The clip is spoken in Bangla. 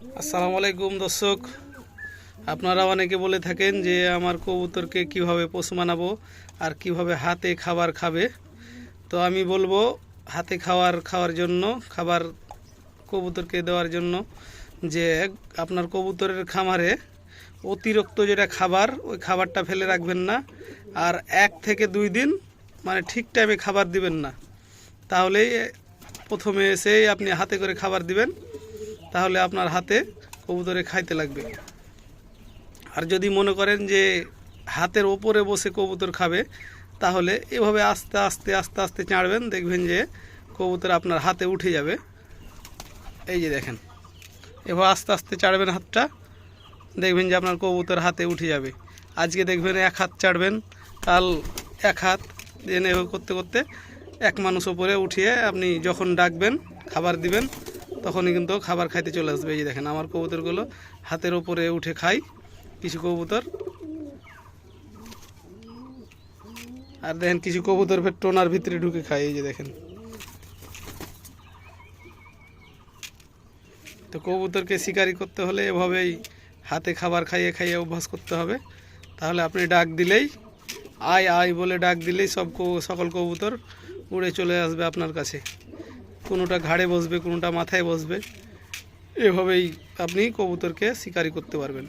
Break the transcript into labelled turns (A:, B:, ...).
A: আসসালামু আলাইকুম, দর্শক। আপনারা অনেকে বলে থাকেন যে আমার কবুতরকে কীভাবে পশু মানাবো আর কীভাবে হাতে খাবার খাবে। তো আমি বলব, হাতে খাবার খাওয়ার জন্য, খাবার কবুতরকে দেওয়ার জন্য যে আপনার কবুতরের খামারে অতিরিক্ত যেটা খাবার, ওই খাবারটা ফেলে রাখবেন না আর এক থেকে দুই দিন মানে ঠিক টাইমে খাবার দিবেন না। তাহলেই প্রথমে এসেই আপনি হাতে করে খাবার দিবেন। তাহলে আপনার হাতে কবুতরে খাইতে লাগবে। আর যদি মনে করেন যে হাতের ওপরে বসে কবুতর খাবে, তাহলে এভাবে আস্তে আস্তে আস্তে আস্তে চাড়বেন, দেখবেন যে কবুতর আপনার হাতে উঠে যাবে। এই যে দেখেন, এভাবে আস্তে আস্তে চাড়বেন হাতটা, দেখবেন যে আপনার কবুতর হাতে উঠে যাবে। আজকে দেখবেন এক হাত চাড়বেন, কাল এক হাত, দেন এভাবে করতে করতে এক মানুষ ওপরে উঠিয়ে আপনি যখন ডাকবেন, খাবার দিবেন তখনই কিন্তু খাবার খাইতে চলে আসবে। এই দেখেন, আমার কবুতরগুলো হাতের ওপরে উঠে খাই। কিছু কবুতর। আর দেখেন, কিছু কবুতর ফের টোনার ভিতরে ঢুকে খায়। এই যে দেখেন। তো কবুতরকে শিকারি করতে হলে এভাবেই হাতে খাবার খাইয়ে খাইয়ে অভ্যাস করতে হবে। তাহলে আপনি ডাক দিলেই, আয় আয় বলে ডাক দিলেই সব সকল কবুতর উড়ে চলে আসবে আপনার কাছে। কোনোটা ঘাড়ে বসবে কোনোটা মাথায় বসবে। এভাবেই আপনি কবুতরকে শিকারি করতে পারবেন।